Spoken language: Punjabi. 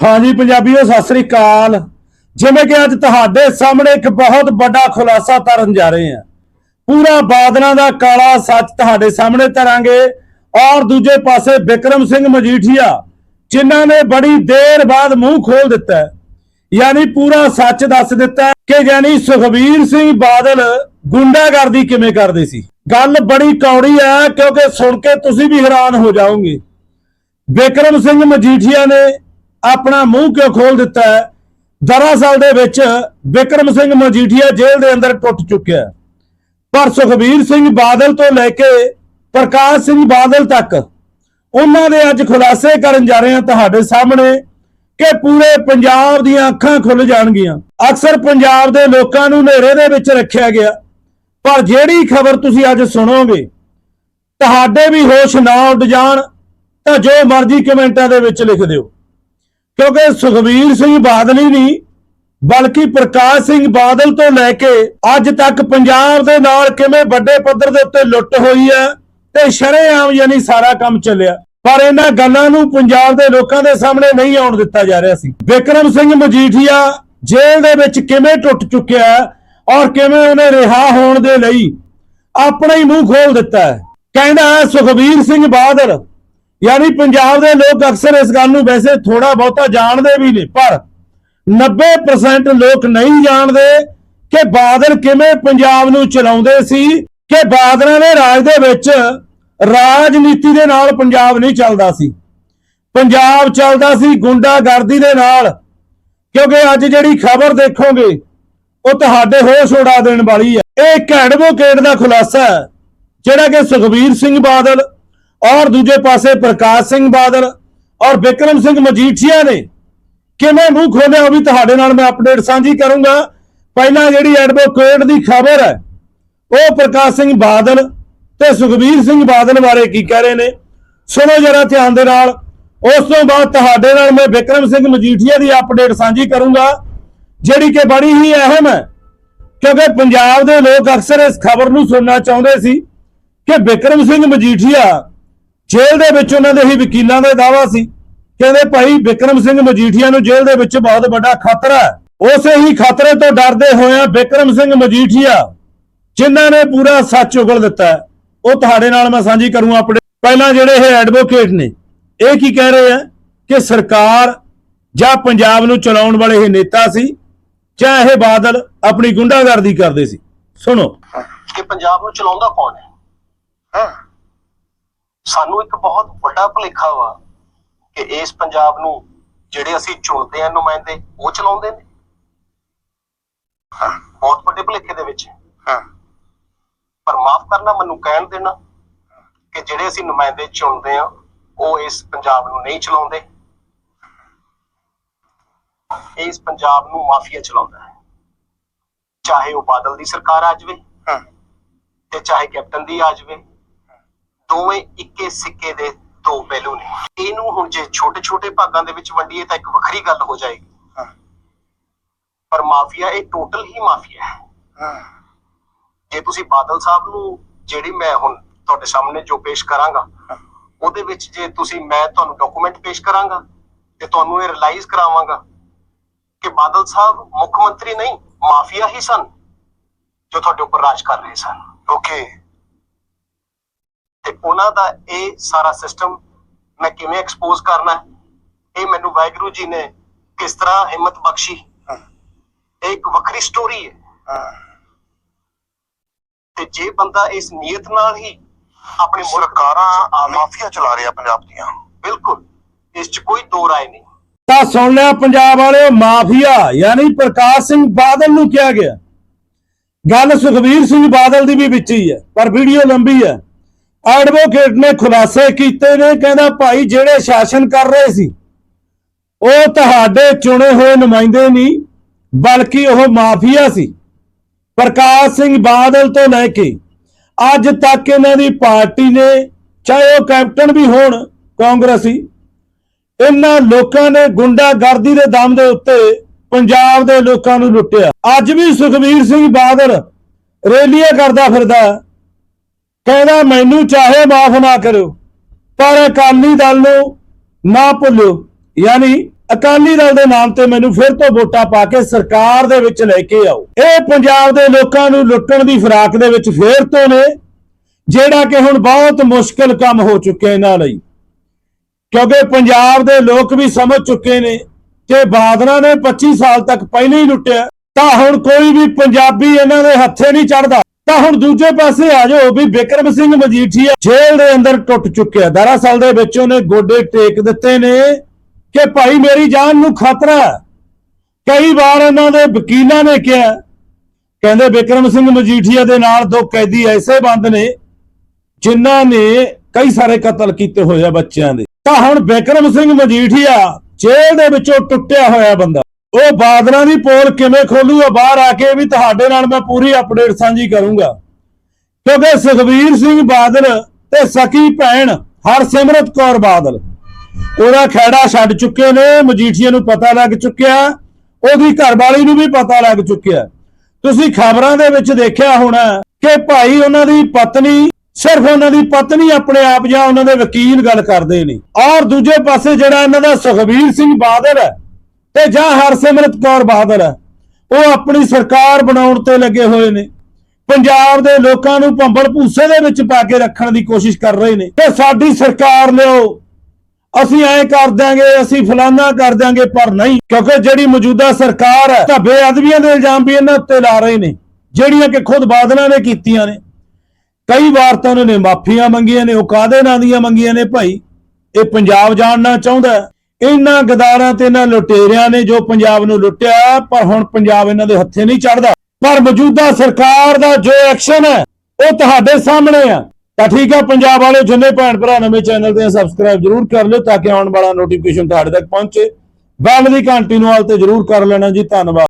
ਹਾਂਜੀ ਪੰਜਾਬੀਓ, ਸਤਿ ਸ੍ਰੀ ਅਕਾਲ। ਜਿਵੇਂ ਕਿ ਅੱਜ ਤੁਹਾਡੇ ਸਾਹਮਣੇ ਇੱਕ ਬਹੁਤ ਵੱਡਾ ਖੁਲਾਸਾ ਕਰਨ ਜਾ ਰਹੇ ਹਾਂ। ਪੂਰਾ ਬਾਦਲਾਂ ਦਾ ਕਾਲਾ ਸੱਚ ਤੁਹਾਡੇ ਸਾਹਮਣੇ ਧਰਾਂਗੇ ਔਰ ਦੂਜੇ ਪਾਸੇ ਵਿਕਰਮ ਸਿੰਘ ਮਜੀਠੀਆ, ਜਿਨ੍ਹਾਂ ਨੇ ਬੜੀ ਦੇਰ ਬਾਅਦ ਮੂੰਹ ਖੋਲ ਦਿੱਤਾ ਯਾਨੀ ਪੂਰਾ ਸੱਚ ਦੱਸ ਦਿੱਤਾ ਕਿ ਯਾਨੀ ਸੁਖਬੀਰ ਸਿੰਘ ਬਾਦਲ ਗੁੰਡਾਗਰਦੀ ਕਿਵੇਂ ਕਰਦੇ ਸੀ। ਗੱਲ ਬੜੀ ਕੌੜੀ ਹੈ, ਕਿਉਂਕਿ ਸੁਣ ਕੇ ਤੁਸੀਂ ਵੀ ਹੈਰਾਨ ਹੋ ਜਾਓਗੇ। ਵਿਕਰਮ ਸਿੰਘ ਮਜੀਠੀਆ ਨੇ ਆਪਣਾ ਮੂੰਹ ਕਿਉਂ ਖੋਲ ਦਿੱਤਾ ਹੈ? ਦਰਅਸਲ ਦੇ ਵਿੱਚ ਵਿਕਰਮ ਸਿੰਘ ਮਜੀਠੀਆ ਜੇਲ੍ਹ ਦੇ ਅੰਦਰ ਟੁੱਟ ਚੁੱਕਿਆ ਪਰ ਸੁਖਬੀਰ ਸਿੰਘ ਬਾਦਲ ਤੋਂ ਲੈ ਕੇ ਪ੍ਰਕਾਸ਼ ਸਿੰਘ ਬਾਦਲ ਤੱਕ ਉਹਨਾਂ ਦੇ ਅੱਜ ਖੁਲਾਸੇ ਕਰਨ ਜਾ ਰਹੇ ਹਾਂ ਤੁਹਾਡੇ ਸਾਹਮਣੇ ਕਿ ਪੂਰੇ ਪੰਜਾਬ ਦੀਆਂ ਅੱਖਾਂ ਖੁੱਲ ਜਾਣਗੀਆਂ। ਅਕਸਰ ਪੰਜਾਬ ਦੇ ਲੋਕਾਂ ਨੂੰ ਹਨੇਰੇ ਦੇ ਵਿੱਚ ਰੱਖਿਆ ਗਿਆ। ਪਰ ਜਿਹੜੀ ਖਬਰ ਤੁਸੀਂ ਅੱਜ ਸੁਣੋਗੇ, ਤੁਹਾਡੇ ਵੀ ਹੋਸ਼ ਨਾ ਉੱਡ ਜਾਣ, ਤਾਂ ਜੋ ਮਰਜ਼ੀ ਕਮੈਂਟਾਂ ਦੇ ਵਿੱਚ ਲਿਖ ਦਿਓ। ਕਿਉਂਕਿ ਸੁਖਬੀਰ ਸਿੰਘ ਬਾਦਲ ਹੀ ਨਹੀਂ, ਬਲਕਿ ਪ੍ਰਕਾਸ਼ ਸਿੰਘ ਬਾਦਲ ਤੋਂ ਲੈ ਕੇ ਅੱਜ ਤੱਕ ਪੰਜਾਬ ਦੇ ਨਾਲ ਕਿਵੇਂ ਵੱਡੇ ਪੱਧਰ ਦੇ ਉੱਤੇ ਲੁੱਟ ਹੋਈ ਹੈ ਤੇ ਸ਼ਰੇਆਮ ਯਾਨੀ ਸਾਰਾ ਕੰਮ ਚੱਲਿਆ। ਪਰ ਇਹਨਾਂ ਗੱਲਾਂ ਨੂੰ ਪੰਜਾਬ ਦੇ ਲੋਕਾਂ ਦੇ ਸਾਹਮਣੇ ਨਹੀਂ ਆਉਣ ਦਿੱਤਾ ਜਾ ਰਿਹਾ ਸੀ। ਵਿਕਰਮ ਸਿੰਘ ਮਜੀਠੀਆ ਜੇਲ੍ਹ ਦੇ ਵਿੱਚ ਕਿਵੇਂ ਟੁੱਟ ਚੁੱਕਿਆ ਔਰ ਕਿਵੇਂ ਉਹਨੇ ਰਿਹਾ ਹੋਣ ਦੇ ਲਈ ਆਪਣਾ ਹੀ ਮੂੰਹ ਖੋਲ ਦਿੱਤਾ ਹੈ। ਕਹਿੰਦਾ ਹੈ, ਸੁਖਬੀਰ ਸਿੰਘ ਬਾਦਲ ਯਾਨੀ ਪੰਜਾਬ ਦੇ ਲੋਕ ਅਕਸਰ ਇਸ ਗੱਲ ਨੂੰ ਵੈਸੇ ਥੋੜਾ ਬਹੁਤਾ ਜਾਣਦੇ ਵੀ ਨੇ, ਪਰ 90% ਲੋਕ ਨਹੀਂ ਜਾਣਦੇ ਕਿ ਬਾਦਲ ਕਿਵੇਂ ਪੰਜਾਬ ਨੂੰ ਚਲਾਉਂਦੇ ਸੀ, ਕਿ ਬਾਦਲਾਂ ਦੇ ਰਾਜ ਦੇ ਵਿੱਚ ਰਾਜਨੀਤੀ ਦੇ ਨਾਲ ਪੰਜਾਬ ਨਹੀਂ ਚੱਲਦਾ ਸੀ। ਪੰਜਾਬ ਚੱਲਦਾ ਸੀ ਗੁੰਡਾਗਰਦੀ ਦੇ ਨਾਲ, ਕਿਉਂਕਿ ਅੱਜ ਜਿਹੜੀ ਖਬਰ ਦੇਖੋਗੇ, ਉਹ ਤੁਹਾਡੇ ਹੋਸ਼ ਉਡਾ ਦੇਣ ਵਾਲੀ ਹੈ। ਇਹ ਇੱਕ ਐਡਵੋਕੇਟ ਦਾ ਖੁਲਾਸਾ ਹੈ, ਜਿਹੜਾ ਕਿ ਸੁਖਬੀਰ ਸਿੰਘ ਬਾਦਲ ਔਰ ਦੂਜੇ ਪਾਸੇ ਪ੍ਰਕਾਸ਼ ਸਿੰਘ ਬਾਦਲ ਔਰ ਵਿਕਰਮ ਸਿੰਘ ਮਜੀਠੀਆ ਨੇ ਕਿਵੇਂ ਮੂੰਹ ਖੋਲਿਆ ਉਹ ਵੀ ਤੁਹਾਡੇ ਨਾਲ ਮੈਂ ਅਪਡੇਟ ਸਾਂਝੀ ਕਰੂੰਗਾ। ਪਹਿਲਾਂ ਜਿਹੜੀ ਐਡਵੋਕੇਟ ਦੀ ਖਬਰ ਹੈ, ਉਹ ਪ੍ਰਕਾਸ਼ ਸਿੰਘ ਬਾਦਲ ਤੇ ਸੁਖਬੀਰ ਸਿੰਘ ਬਾਦਲ ਬਾਰੇ ਕੀ ਕਹਿ ਰਹੇ ਨੇ? ਸੁਣੋ ਜਰਾ ਧਿਆਨ ਦੇ ਨਾਲ। ਉਸ ਤੋਂ ਬਾਅਦ ਤੁਹਾਡੇ ਨਾਲ ਮੈਂ ਵਿਕਰਮ ਸਿੰਘ ਮਜੀਠੀਆ ਦੀ ਅਪਡੇਟ ਸਾਂਝੀ ਕਰੂੰਗਾ, ਜਿਹੜੀ ਕਿ ਬੜੀ ਹੀ ਅਹਿਮ ਹੈ, ਕਿਉਂਕਿ ਪੰਜਾਬ ਦੇ ਲੋਕ ਅਕਸਰ ਇਸ ਖਬਰ ਨੂੰ ਸੁਣਨਾ ਚਾਹੁੰਦੇ ਸੀ ਕਿ ਵਿਕਰਮ ਸਿੰਘ ਮਜੀਠੀਆ ਜੇਲ੍ਹ ਦੇ ਵਿੱਚ ਉਹਨਾਂ ਦੇ ਹੀ ਵਕੀਲਾਂ ਦਾ ਦਾਵਾ ਸੀ। ਕਹਿੰਦੇ ਭਾਈ ਵਿਕਰਮ ਸਿੰਘ ਮਜੀਠੀਆ ਨੂੰ ਜੇਲ੍ਹ ਦੇ ਵਿੱਚ ਬਹੁਤ ਵੱਡਾ ਖਤਰਾ ਹੈ। ਉਸੇ ਹੀ ਖਤਰੇ ਤੋਂ ਡਰਦੇ ਹੋਇਆ ਵਿਕਰਮ ਸਿੰਘ ਮਜੀਠੀਆ ਜਿਨ੍ਹਾਂ ਨੇ ਪੂਰਾ ਸੱਚ ਉਗਲ ਦਿੱਤਾ ਉਹ ਤੁਹਾਡੇ ਨਾਲ ਮੈਂ ਸਾਂਝੀ ਕਰੂੰਗਾ ਆਪਣੇ। ਪਹਿਲਾਂ ਜਿਹੜੇ ਇਹ ਐਡਵੋਕੇਟ ਨੇ ਇਹ ਕੀ ਕਹਿ ਰਹੇ ਆ? ਕਿ ਸਰਕਾਰ ਜਾਂ ਪੰਜਾਬ ਨੂੰ ਚਲਾਉਣ ਵਾਲੇ ਇਹ ਨੇਤਾ ਸੀ ਜਾਂ ਇਹ ਬਾਦਲ ਆਪਣੀ ਗੁੰਡਾਗਰਦੀ ਕਰਦੇ ਸੀ। ਸੁਣੋ। ਕਿ ਪੰਜਾਬ ਨੂੰ ਚਲਾਉਂਦਾ ਕੌਣ ਹੈ? ਹਾਂ। ਸਾਨੂੰ ਇੱਕ ਬਹੁਤ ਵੱਡਾ ਭੁਲੇਖਾ ਵਾ ਕਿ ਇਸ ਪੰਜਾਬ ਨੂੰ ਜਿਹੜੇ ਅਸੀਂ ਚੁਣਦੇ ਆ ਨੁਮਾਇੰਦੇ ਉਹ ਚਲਾਉਂਦੇ ਨੇ। ਹਾਂ ਬਹੁਤ ਵੱਡੇ ਭੁਲੇਖੇ ਦੇ ਵਿੱਚ। ਹਾਂ ਪਰ ਮਾਫ ਕਰਨਾ ਮੈਨੂੰ ਕਹਿਣ ਦੇਣਾ ਕਿ ਜਿਹੜੇ ਅਸੀਂ ਨੁਮਾਇੰਦੇ ਚੁਣਦੇ ਆ ਉਹ ਇਸ ਪੰਜਾਬ ਨੂੰ ਨਹੀਂ ਚਲਾਉਂਦੇ। ਇਸ ਪੰਜਾਬ ਨੂੰ ਮਾਫੀਆ ਚਲਾਉਂਦਾ ਹੈ। ਚਾਹੇ ਉਹ ਬਾਦਲ ਦੀ ਸਰਕਾਰ ਆ ਜਾਵੇ ਤੇ ਚਾਹੇ ਕੈਪਟਨ ਦੀ ਆ ਜਾਵੇ। ਦੋਵੇਂ ਇੱਕੇ ਸਿੱਕੇ ਦੇ ਦੋ ਪਹਿਲੂ ਨੇ। ਇਹਨੂੰ ਹੁਣ ਜੇ ਛੋਟੇ ਛੋਟੇ ਭਾਗਾਂ ਦੇ ਵਿੱਚ ਵੰਡੀਏ ਤਾਂ ਇੱਕ ਵੱਖਰੀ ਗੱਲ ਹੋ ਜਾਏਗੀ। ਪਰ ਮਾਫੀਆ ਇਹ ਟੋਟਲ ਹੀ ਮਾਫੀਆ ਹੈ। ਜੇ ਤੁਸੀਂ ਬਾਦਲ ਸਾਹਿਬ ਨੂੰ ਜਿਹੜੀ ਮੈਂ ਹੁਣ ਤੁਹਾਡੇ ਸਾਹਮਣੇ ਜੋ ਪੇਸ਼ ਕਰਾਂਗਾ ਉਹਦੇ ਵਿੱਚ ਜੇ ਤੁਸੀਂ ਮੈਂ ਤੁਹਾਨੂੰ ਡਾਕੂਮੈਂਟ ਪੇਸ਼ ਕਰਾਂਗਾ ਤੇ ਤੁਹਾਨੂੰ ਇਹ ਰਿਅਲਾਈਜ਼ ਕਰਾਵਾਂਗਾ ਕਿ ਬਾਦਲ ਸਾਹਿਬ ਮੁੱਖ ਮੰਤਰੀ ਨਹੀਂ ਮਾਫੀਆ ਹੀ ਸਨ ਜੋ ਤੁਹਾਡੇ ਉੱਪਰ ਰਾਜ ਕਰ ਰਹੇ ਸਨ। ਓਕੇ ਤੇ ਉਹਨਾਂ ਦਾ ਇਹ ਸਾਰਾ ਸਿਸਟਮ ਮੈਂ ਕਿਵੇਂ ਐਕਸਪੋਜ਼ ਕਰਨਾ ਹੈ, ਇਹ ਮੈਨੂੰ ਵਾਹਿਗੁਰੂ ਜੀ ਨੇ ਕਿਸ ਤਰ੍ਹਾਂ ਹਿੰਮਤ ਬਖਸ਼ੀ? ਇਹ ਇੱਕ ਵੱਖਰੀ ਸਟੋਰੀ ਹੈ। ਤੇ ਜੇ ਬੰਦਾ ਇਸ ਨੀਅਤ ਨਾਲ ਹੀ ਆਪਣੇ ਸਰਕਾਰਾਂ ਮਾਫੀਆ ਚਲਾ ਰਿਹਾ ਪੰਜਾਬ ਦੀਆਂ। ਬਿਲਕੁਲ। ਇਸ 'ਚ ਕੋਈ ਦੋ ਰਾਏ ਨਹੀਂ। ਤਾਂ ਸੁਣ ਲਿਆ ਪੰਜਾਬ ਵਾਲਿਓ ਮਾਫੀਆ ਯਾਨੀ ਪ੍ਰਕਾਸ਼ ਸਿੰਘ ਬਾਦਲ ਨੂੰ ਕਿਹਾ ਗਿਆ। ਗੱਲ ਸੁਖਬੀਰ ਸਿੰਘ ਬਾਦਲ ਦੀ ਵੀ ਵਿੱਚ ਹੀ ਹੈ ਪਰ ਵੀਡੀਓ ਲੰਬੀ ਹੈ। ਐਡਵੋਕੇਟ ਨੇ ਖੁਲਾਸੇ ਕੀਤੇ ਨੇ, ਕਹਿੰਦਾ ਭਾਈ ਜਿਹੜੇ ਸ਼ਾਸਨ ਕਰ ਰਹੇ ਸੀ, ਉਹ ਤੁਹਾਡੇ ਚੁਣੇ ਹੋਏ ਨੁਮਾਇੰਦੇ ਨਹੀਂ, ਬਲਕਿ ਉਹ ਮਾਫੀਆ ਸੀ। ਪ੍ਰਕਾਸ਼ ਸਿੰਘ ਬਾਦਲ ਤੋਂ ਲੈ ਕੇ ਅੱਜ ਤੱਕ ਇਹਨਾਂ ਦੀ ਪਾਰਟੀ ਨੇ, ਚਾਹੇ ਉਹ ਕੈਪਟਨ ਵੀ ਹੋਣ ਕਾਂਗਰਸੀ, ਇਹਨਾਂ ਲੋਕਾਂ ਨੇ ਗੁੰਡਾਗਰਦੀ ਦੇ ਦਮ ਦੇ ਉੱਤੇ ਪੰਜਾਬ ਦੇ ਲੋਕਾਂ ਨੂੰ ਲੁੱਟਿਆ। ਅੱਜ ਵੀ ਸੁਖਬੀਰ ਸਿੰਘ ਬਾਦਲ ਰੈਲੀਆਂ ਕਰਦਾ ਫਿਰਦਾ ਕਹਿੰਦਾ, ਮੈਨੂੰ ਚਾਹੇ ਮਾਫ ਨਾ ਕਰਿਓ, ਪਰ ਅਕਾਲੀ ਦਲ ਨੂੰ ਨਾ ਭੁੱਲਿਓ। ਯਾਨੀ ਅਕਾਲੀ ਦਲ ਦੇ ਨਾਮ ਤੇ ਮੈਨੂੰ ਫਿਰ ਤੋਂ ਵੋਟਾਂ ਪਾ ਕੇ ਸਰਕਾਰ ਦੇ ਵਿੱਚ ਲੈ ਕੇ ਆਓ। ਇਹ ਪੰਜਾਬ ਦੇ ਲੋਕਾਂ ਨੂੰ ਲੁੱਟਣ ਦੀ ਫਿਰਾਕ ਦੇ ਵਿੱਚ ਫੇਰ ਤੋਂ ਨੇ, ਜਿਹੜਾ ਕਿ ਹੁਣ ਬਹੁਤ ਮੁਸ਼ਕਲ ਕੰਮ ਹੋ ਚੁੱਕਿਆ ਇਹਨਾਂ ਲਈ। ਕਿਉਂਕਿ ਪੰਜਾਬ ਦੇ ਲੋਕ ਵੀ ਸਮਝ ਚੁੱਕੇ ਨੇ ਕਿ ਬਾਦਲਾਂ ਨੇ 25 ਸਾਲ ਤੱਕ ਪਹਿਲਾਂ ਹੀ ਲੁੱਟਿਆ, ਤਾਂ ਹੁਣ ਕੋਈ ਵੀ ਪੰਜਾਬੀ ਇਹਨਾਂ ਦੇ ਹੱਥੇ ਨਹੀਂ ਚੜਦਾ ਤਾਂ ਹੁਣ ਦੂਜੇ ਪਾਸੇ ਆ ਜਾਓ ਵੀ ਬਿਕਰਮ ਸਿੰਘ ਮਜੀਠੀਆ ਜੇਲ੍ਹ ਦੇ ਅੰਦਰ ਟੁੱਟ ਚੁੱਕਿਆ ਦਰਅਸਲ ਦੇ ਵਿੱਚ ਉਹਨੇ ਗੋਡੇ ਟੇਕ ਦਿੱਤੇ ਨੇ ਕਿ ਭਾਈ ਮੇਰੀ ਜਾਨ ਨੂੰ ਖਤਰਾ ਕਈ ਵਾਰ ਇਹਨਾਂ ਦੇ ਵਕੀਲਾਂ ਨੇ ਕਿਹਾ ਕਹਿੰਦੇ ਬਿਕਰਮ ਸਿੰਘ ਮਜੀਠੀਆ ਦੇ ਨਾਲ ਦੋ ਕੈਦੀ ਐਸੇ ਬੰਦ ਨੇ ਜਿਨ੍ਹਾਂ ਨੇ ਕਈ ਸਾਰੇ ਕਤਲ ਕੀਤੇ ਹੋਏ ਆ ਬੱਚਿਆਂ ਦੇ। ਤਾਂ ਹੁਣ ਬਿਕਰਮ ਸਿੰਘ ਮਜੀਠੀਆ ਜੇਲ੍ਹ ਦੇ ਵਿੱਚੋਂ ਟੁੱਟਿਆ ਹੋਇਆ ਬੰਦਾ। ਉਹ ਬਾਦਲਾਂ ਦੀ ਪੋਲ ਕਿਵੇਂ ਖੋਲੂਗਾ ਬਾਹਰ ਆ ਕੇ ਵੀ ਤੁਹਾਡੇ ਨਾਲ ਮੈਂ ਪੂਰੀ ਅਪਡੇਟ ਸਾਂਝੀ ਕਰੂੰਗਾ। ਕਿਉਂਕਿ ਸੁਖਬੀਰ ਸਿੰਘ ਬਾਦਲ ਤੇ ਸਕੀ ਭੈਣ ਹਰਸਿਮਰਤ ਕੌਰ ਬਾਦਲ, ਉਹਦਾ ਖੈੜਾ ਛੱਡ ਚੁੱਕੇ ਨੇ, ਮਜੀਠੀਆ ਨੂੰ ਪਤਾ ਲੱਗ ਚੁੱਕਿਆ, ਉਹਦੀ ਘਰਵਾਲੀ ਨੂੰ ਵੀ ਪਤਾ ਲੱਗ ਚੁੱਕਿਆ। ਤੁਸੀਂ ਖਬਰਾਂ ਦੇ ਵਿੱਚ ਦੇਖਿਆ ਹੋਣਾ ਕਿ ਭਾਈ ਉਹਨਾਂ ਦੀ ਪਤਨੀ, ਸਿਰਫ ਉਹਨਾਂ ਦੀ ਪਤਨੀ ਆਪਣੇ ਆਪ ਜਾਂ ਉਹਨਾਂ ਦੇ ਵਕੀਲ ਗੱਲ ਕਰਦੇ ਨੇ। ਔਰ ਦੂਜੇ ਪਾਸੇ ਜਿਹੜਾ ਇਹਨਾਂ ਦਾ ਸੁਖਬੀਰ ਸਿੰਘ ਬਾਦਲ ਹੈ ਤੇ ਜਾਂ ਹਰਸਿਮਰਤ ਕੌਰ ਬਾਦਲ ਹੈ। ਉਹ ਆਪਣੀ ਸਰਕਾਰ ਬਣਾਉਣ ਤੇ ਲੱਗੇ ਹੋਏ ਨੇ। ਪੰਜਾਬ ਦੇ ਲੋਕਾਂ ਨੂੰ ਭੰਬਲ ਭੂਸੇ ਦੇ ਵਿੱਚ ਪਾ ਕੇ ਰੱਖਣ ਦੀ ਕੋਸ਼ਿਸ਼ ਕਰ ਰਹੇ ਨੇ। ਤੇ ਸਾਡੀ ਸਰਕਾਰ ਲਿਓ, ਅਸੀਂ ਐਂ ਕਰ ਦਿਆਂਗੇ, ਅਸੀਂ ਫਲਾਨਾ ਕਰ ਦਿਆਂਗੇ, ਪਰ ਨਹੀਂ। ਕਿਉਂਕਿ ਜਿਹੜੀ ਮੌਜੂਦਾ ਸਰਕਾਰ ਹੈ, ਤਾਂ ਬੇਅਦਬੀਆਂ ਦੇ ਇਲਜ਼ਾਮ ਵੀ ਇਹਨਾਂ ਉੱਤੇ ਲਾ ਰਹੇ ਨੇ। ਜਿਹੜੀਆਂ ਕਿ ਖੁਦ ਬਾਦਲਾਂ ਨੇ ਕੀਤੀਆਂ ਨੇ। ਕਈ ਵਾਰ ਤਾਂ ਉਹਨਾਂ ਨੇ ਮਾਫੀਆਂ ਮੰਗੀਆਂ ਨੇ, ਉਹ ਕਾਦੇ ਨਾਂ ਦੀਆਂ ਮੰਗੀਆਂ ਨੇ ਭਾਈ? ਇਹ ਪੰਜਾਬ ਜਾਣਨਾ ਚਾਹੁੰਦਾ ਇਹਨਾਂ ਗਦਾਰਾਂ ਤੇ ਇਹਨਾਂ ਲੁਟੇਰਿਆਂ ਨੇ ਜੋ ਪੰਜਾਬ ਨੂੰ ਲੁੱਟਿਆ, ਪਰ ਹੁਣ ਪੰਜਾਬ ਇਹਨਾਂ ਦੇ ਹੱਥੇ ਨਹੀਂ ਚੜਦਾ। ਪਰ ਮੌਜੂਦਾ ਸਰਕਾਰ ਦਾ ਜੋ ਐਕਸ਼ਨ ਹੈ, ਉਹ ਤੁਹਾਡੇ ਸਾਹਮਣੇ ਆ। ਤਾਂ ਠੀਕ ਹੈ ਪੰਜਾਬ ਵਾਲੇ ਜਿੰਨੇ ਭੈਣ ਭਰਾ ਨਵੇਂ ਚੈਨਲ ਤੇ ਸਬਸਕ੍ਰਾਈਬ ਜਰੂਰ ਕਰ ਲਿਓ ਤਾਂ ਕਿ ਆਉਣ ਵਾਲਾ ਨੋਟੀਫਿਕੇਸ਼ਨ ਤੁਹਾਡੇ ਤੱਕ ਪਹੁੰਚੇ। ਬੈਲ ਦੀ ਘੰਟੀ ਨੂੰ ਆਲ ਤੇ ਜਰੂਰ ਕਰ ਲੈਣਾ ਜੀ, ਧੰਨਵਾਦ।